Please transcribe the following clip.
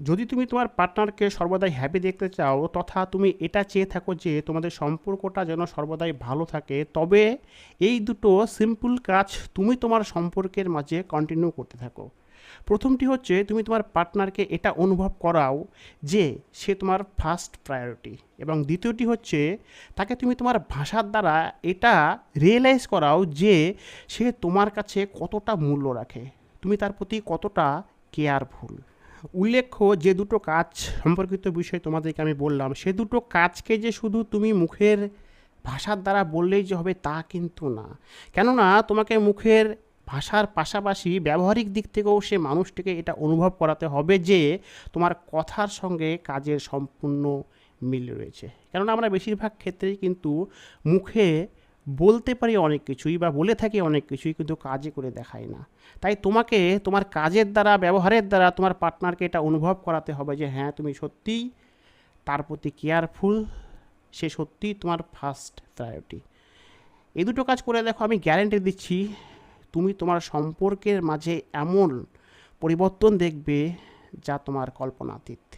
যদি তুমি তোমার পার্টনারকে সর্বদাই হ্যাপি দেখতে চাও, তথা তুমি এটা চেয়ে থাকো যে তোমাদের সম্পর্কটা যেন সর্বদাই ভালো থাকে, তবে এই দুটো সিম্পল কাজ তুমি তোমার সম্পর্কের মাঝে কন্টিনিউ করতে থাকো। প্রথমটি হচ্ছে তুমি তোমার পার্টনারকে এটা অনুভব করাও যে সে তোমার ফার্স্ট প্রায়োরিটি এবং দ্বিতীয়টি হচ্ছে তাকে তুমি তোমার ভাষার দ্বারা এটা রিয়েলাইজ করাও যে সে তোমার কাছে কতটা মূল্য রাখে। তুমি তার প্রতি কতটা কেয়ারফুল উল্লেখ্য যে দুটো কাজ সম্পর্কিত বিষয় তোমাদেরকে আমি বললাম, সে দুটো কাজকে যে শুধু তুমি মুখের ভাষার দ্বারা বললেই যে হবে তা কিন্তু না। কেননা তোমাকে মুখের ভাষার পাশাপাশি ব্যবহারিক দিক থেকেও সে মানুষটিকে এটা অনুভব করাতে হবে যে তোমার কথার সঙ্গে কাজের সম্পূর্ণ মিল রয়েছে। কেননা আমরা বেশিরভাগ ক্ষেত্রেই কিন্তু মুখে বলতে পারি অনেক কিছুই বা বলে থাকি অনেক কিছুই কিন্তু কাজে করে দেখায় না। তাই তোমাকে তোমার কাজের দ্বারা, ব্যবহারের দ্বারা তোমার পার্টনারকে এটা অনুভব করাতে হবে যে হ্যাঁ তুমি সত্যিই তার প্রতি কেয়ারফুল সে সত্যিই তোমার ফার্স্ট প্রায়োরিটি এই দুটো কাজ করে দেখো, আমি গ্যারেন্টি দিচ্ছি, তুমি তোমার সম্পর্কের মাঝে এমন পরিবর্তন দেখবে যা তোমার কল্পনাতীত।